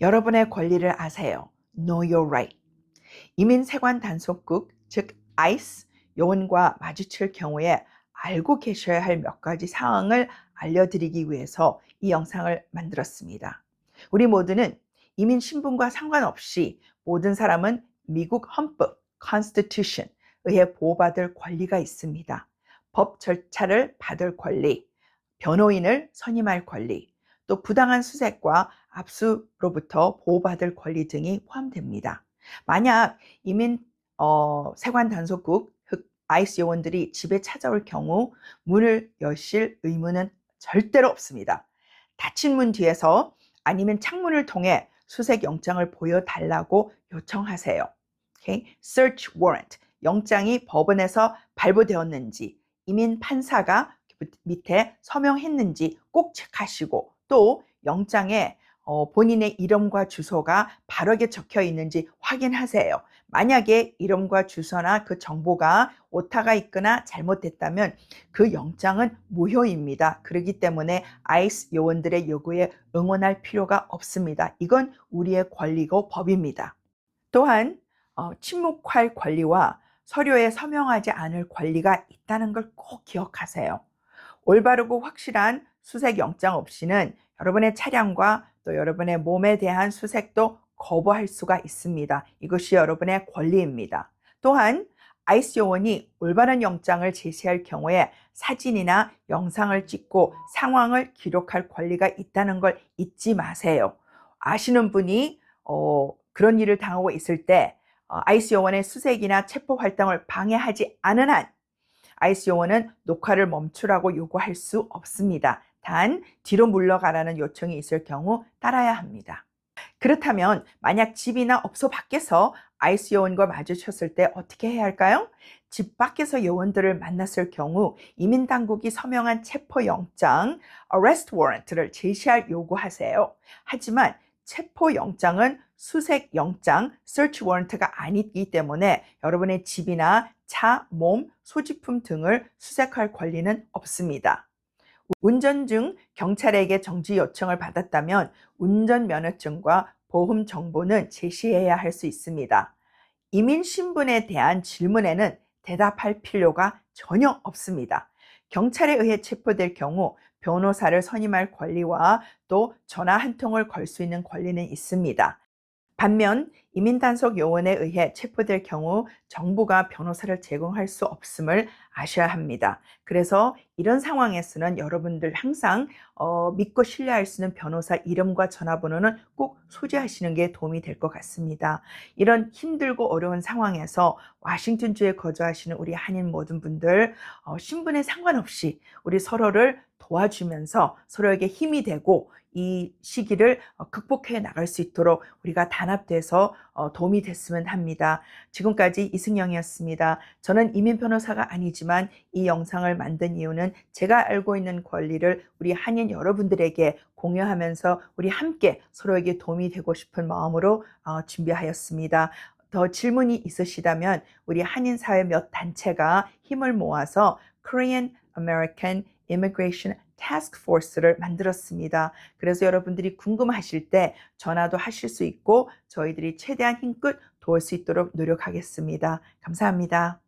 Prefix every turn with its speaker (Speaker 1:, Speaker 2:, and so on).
Speaker 1: 여러분의 권리를 아세요. Know your right. 이민 세관 단속국, 즉 ICE 요원과 마주칠 경우에 알고 계셔야 할 몇 가지 사항을 알려드리기 위해서 이 영상을 만들었습니다. 우리 모두는 이민 신분과 상관없이 모든 사람은 미국 헌법 Constitution 의해 보호받을 권리가 있습니다. 법 절차를 받을 권리, 변호인을 선임할 권리, 또 부당한 수색과 압수로부터 보호받을 권리 등이 포함됩니다. 만약 이민 어, 세관 단속국 흑 아이스 요원들이 집에 찾아올 경우 문을 여실 의무는 절대로 없습니다. 닫힌 문 뒤에서 아니면 창문을 통해 수색 영장을 보여달라고 요청하세요. Okay? Search warrant. 영장이 법원에서 발부되었는지, 이민 판사가 밑에 서명했는지 꼭 체크하시고 또 영장에 어, 본인의 이름과 주소가 바르게 적혀 있는지 확인하세요. 만약에 이름과 주소나 그 정보가 오타가 있거나 잘못됐다면 그 영장은 무효입니다. 그렇기 때문에 아이스 요원들의 요구에 응원할 필요가 없습니다. 이건 우리의 권리고 법입니다. 또한 어, 침묵할 권리와 서류에 서명하지 않을 권리가 있다는 걸 꼭 기억하세요. 올바르고 확실한 수색 영장 없이는 여러분의 차량과 또 여러분의 몸에 대한 수색도 거부할 수가 있습니다. 이것이 여러분의 권리입니다. 또한 아이스 요원이 올바른 영장을 제시할 경우에 사진이나 영상을 찍고 상황을 기록할 권리가 있다는 걸 잊지 마세요. 아시는 분이 어, 그런 일을 당하고 있을 때 어, 아이스 요원의 수색이나 체포 활동을 방해하지 않은 한 아이스 요원은 녹화를 멈추라고 요구할 수 없습니다. 단 뒤로 물러가라는 요청이 있을 경우 따라야 합니다. 그렇다면 만약 집이나 업소 밖에서 아이스 요원과 마주쳤을 때 어떻게 해야 할까요? 집 밖에서 요원들을 만났을 경우 이민 당국이 서명한 체포 영장 (arrest warrant)를 제시할 요구하세요. 하지만 체포 영장은 수색 영장 (search warrant)가 아니기 때문에 여러분의 집이나 차, 몸, 소지품 등을 수색할 권리는 없습니다. 운전 중 경찰에게 정지 요청을 받았다면 운전면허증과 보험 정보는 제시해야 할 수 있습니다. 이민 신분에 대한 질문에는 대답할 필요가 전혀 없습니다. 경찰에 의해 체포될 경우 변호사를 선임할 권리와 또 전화 한 통을 걸 수 있는 권리는 있습니다. 반면 이민단속 요원에 의해 체포될 경우 정부가 변호사를 제공할 수 없음을 아셔야 합니다. 그래서 이런 상황에서는 여러분들 항상 어, 믿고 신뢰할 수 있는 변호사 이름과 전화번호는 꼭 소지하시는 게 도움이 될 것 같습니다. 이런 힘들고 어려운 상황에서 와싱턴주에 거주하시는 우리 한인 모든 분들 어, 신분에 상관없이 우리 서로를 도와주면서 서로에게 힘이 되고 이 시기를 어, 극복해 나갈 수 있도록 우리가 단합돼서 어, 도움이 됐으면 합니다. 지금까지 이승영이었습니다. 저는 이민 변호사가 아니지만 이 영상을 만든 이유는 제가 알고 있는 권리를 우리 한인 여러분들에게 공유하면서 우리 함께 서로에게 도움이 되고 싶은 마음으로 어, 준비하였습니다. 더 질문이 있으시다면 우리 한인 사회 몇 단체가 힘을 모아서 Korean American Immigration Task Force를 만들었습니다. 그래서 여러분들이 궁금하실 때 전화도 하실 수 있고 저희들이 최대한 힘껏 도울 수 있도록 노력하겠습니다. 감사합니다.